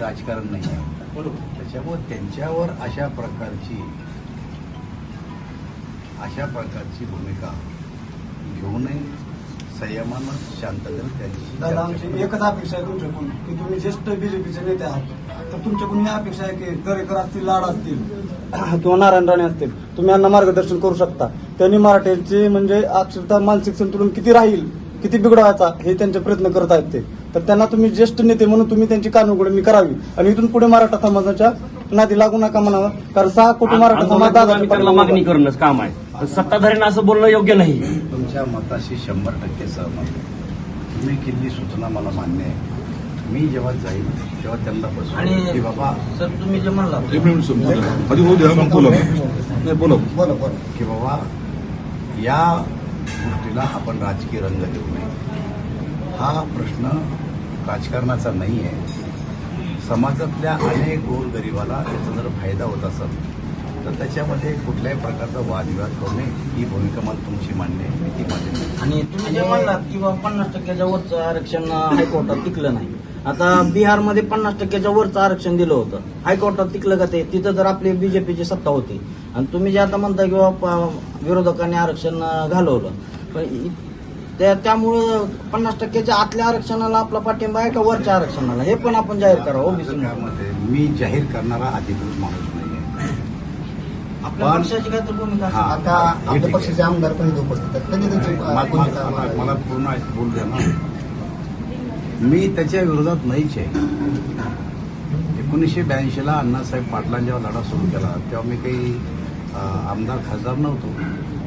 राजकारण नाही आहे. बरोबर. त्याच्यामुळे त्यांच्यावर अशा प्रकारची अशा प्रकारची भूमिका घेऊ नये संयमानं शांततेनं त्यांची दादा आमची एकच अपेक्षा आहे तुमच्याकडून की तुम्ही ज्येष्ठ बीजेपीचे नेते आहात. तर तुमच्याकडून ही अपेक्षा आहे की दरेकर असतील लाड असतील किंवा नारायण राणे असतील तुम्ही यांना मार्गदर्शन करू शकता. त्यांनी मराठ्यांचे म्हणजे अक्षरशः मानसिक संतुलन किती राहील किती बिघडवायचा हे त्यांचे प्रयत्न करत आहेत ते. तर त्यांना तुम्ही ज्येष्ठ नेते म्हणून तुम्ही त्यांची कानउघडणी करावी. आणि इथून पुढे मराठा समाजाच्या नादी लागू नका म्हणावं. कारण सहा कोटी मराठा समाज मागणी करणंच काम आहे. पण सत्ताधाऱ्यांना असं बोलणं योग्य नाही. तुमच्या मताशी शंभर टक्के सहमत. तुम्ही केलेली सूचना मला मान्य आहे. मी जेव्हा जाईल तेव्हा त्यांना बसू आणि- की बाबा सर तुम्ही जे म्हणला. की बाबा या गोष्टीला आपण राजकीय रंग देऊ नये. हा प्रश्न राजकारणाचा नाही आहे समाजातल्या अनेक गोरगरिबाला याचा जर फायदा होत असेल तर त्याच्यामध्ये कुठल्याही प्रकारचा वादविवाद करू नये. ही भूमिका मला तुमची मान्य आहे. मी ती मान्य आणि तुम्ही जे म्हणलात की बा पन्नास टक्क्याच्या वरचं आरक्षण हायकोर्टात टिकलं नाही. आता बिहारमध्ये पन्नास टक्क्याच्या वरचं आरक्षण दिलं होतं. हायकोर्टात टिकलं का ते? तिथं जर आपली बीजेपीची सत्ता होती. आणि तुम्ही जे आता म्हणता की बाबा विरोधकांनी आरक्षण घालवलं. पण इ- त्या त्यामुळं पन्नास टक्क्याच्या आतल्या आरक्षणाला आपला पाठिंबा आहे का वरच्या आरक्षणाला? हे पण आपण जाहीर करावं ओबीसी मी जाहीर करणारा अधिकृत माणूस नाही आहे आपल्या पण- पक्षाची काय तर भूमिका हा. आता आपल्या पक्षाचे आमदार पण इथे उपस्थित आहेत. त्यांनी त्यांची मला- मला मला- मला पूर्ण बोल द्या ना. मी त्याच्या विरोधात नाहीच आहे. एकोणीसशे ब्याऐंशीला अण्णासाहेब पाटलां जेव्हा लढा सुरू केला तेव्हा मी काही अं, आमदार खासदार नव्हतो.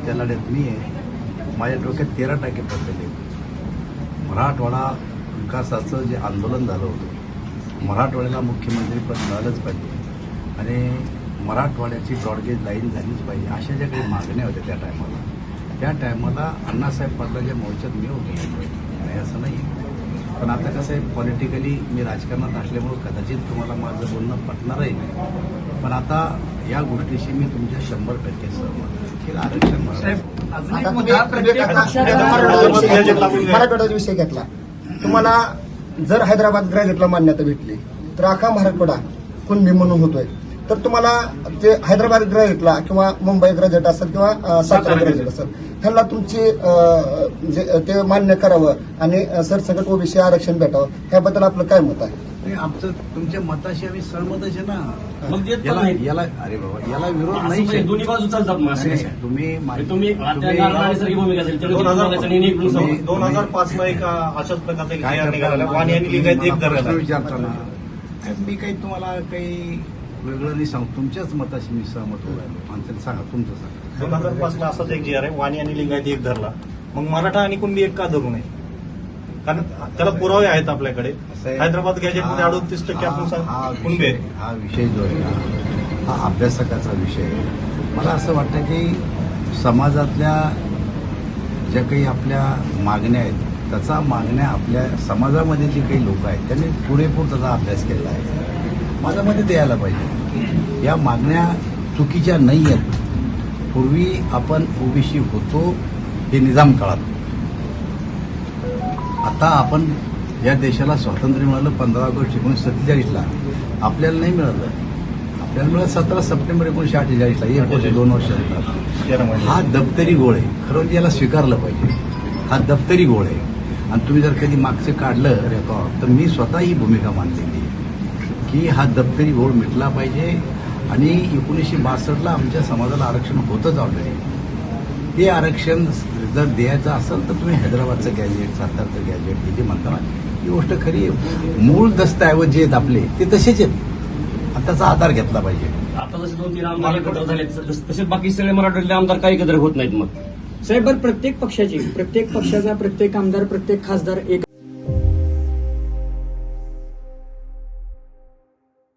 त्या लढ्यात मी आहे. माझ्या डोक्यात तेरा टक्के पडलेले मराठवाडा विकासाचं जे आंदोलन झालं होतं मराठवाड्याला मुख्यमंत्रीपद मिळालंच पाहिजे आणि मराठवाड्याची ब्रॉडगेज लाईन झालीच पाहिजे अशा ज्या काही मागण्या होत्या त्या टायमाला. त्या टायमाला अण्णासाहेब पाटलांच्या मोर्चात मी होतो. नाही असं नाही. पण आता कसं आहे पॉलिटिकली मी राजकारणात असल्यामुळं कदाचित तुम्हाला माझं बोलणं पटणारही नाही. पण आता या गोष्टीशी मी तुमच्या शंभर टक्के सहमत आरक्षण मराठवाड्याचा विषय घेतला तुम्हाला जर हैदराबाद ग्रॅज्युएटला मान्यता भेटली तर अख्खा मराठवाडा कुणबी म्हणून होतोय. तर तुम्हाला ते हैदराबाद ग्रॅज्युएटला किंवा मुंबई ग्रॅज्युएट असेल किंवा सातारा ग्रॅज्युएट असेल त्यांना तुमची जे- ते मान्य करावं आणि सरसकट ओबीसी आरक्षण भेटावं. ह्याबद्दल आपलं काय मत आहे? आमचं तुमच्या मताशी आम्ही सहमतच आहे ना. याला अरे बाबा याला विरोध नाही दोन्ही बाजू चालतात? तुम्ही दोन हजार- पाच ला एक अशाच प्रकारचा जी. विचारताना. मी काही तुम्हाला काही वेगळं नाही सांगू. तुमच्याच मताशी मी सहमत होऊ राहिलो आणि सांगा तुमचं सांगा. दोन हजार असाच एक जी आहे. वाणी आणि लिंगायत एक धरला. मग मराठा आणि कुणबी एक का धरू नये? कारण त्याला पुरावे आहेत आपल्याकडे. हैदराबाद गॅजेटमध्ये अडोतीस टक्के आपण कुणबी हा विषय जो आहे ना हा अभ्यासकाचा विषय आहे. मला असं वाटतं की समाजातल्या ज्या काही आपल्या मागण्या आहेत त्याचा मागण्या आपल्या समाजामध्ये जे काही लोक आहेत त्यांनी पुरेपूर त्याचा अभ्यास केला आहे. माझ्या मते द्यायला पाहिजे. या मागण्या चुकीच्या नाही आहेत पूर्वी आपण ओबीसी होतो हे निजाम काळात. आता आपण या देशाला स्वातंत्र्य मिळालं पंधरा ऑगस्ट एकोणीसशे सत्तेचाळीसला आपल्याला नाही मिळालं. आपल्याला मिळालं सतरा सप्टेंबर एकोणीसशे अठ्ठेचाळीसला एक वर्ष दोन वर्ष हा दप्तरी गोळ आहे. खरं म्हणजे याला स्वीकारलं पाहिजे. हा दप्तरी गोळ आहे. आणि तुम्ही जर कधी मागचं काढलं रेकॉर्ड तर मी स्वतः ही भूमिका मानलेली की हा दप्तरी घोळ मिटला पाहिजे आणि एकोणीसशे बासष्टला आमच्या समाजाला आरक्षण होतंच ऑलरेडी ते आरक्षण जर द्यायचं असेल तर तुम्ही हैदराबादचं गॅजेट सातारचं गॅजेट जे म्हणता ही गोष्ट खरी आहे. मूळ दस्तऐवज जे आहेत आपले ते तसेच आहेत. आणि त्याचा आधार घेतला पाहिजे. आता जसे दोन तीन आमदार एकत्र झाले तस- तसे बाकी सगळे मराठवाड्यातले आमदार काही एकत्र होत नाहीत मग? साहेब बरं प्रत्येक पक्षाची प्रत्येक पक्षाचा प्रत्येक आमदार प्रत्येक खासदार एक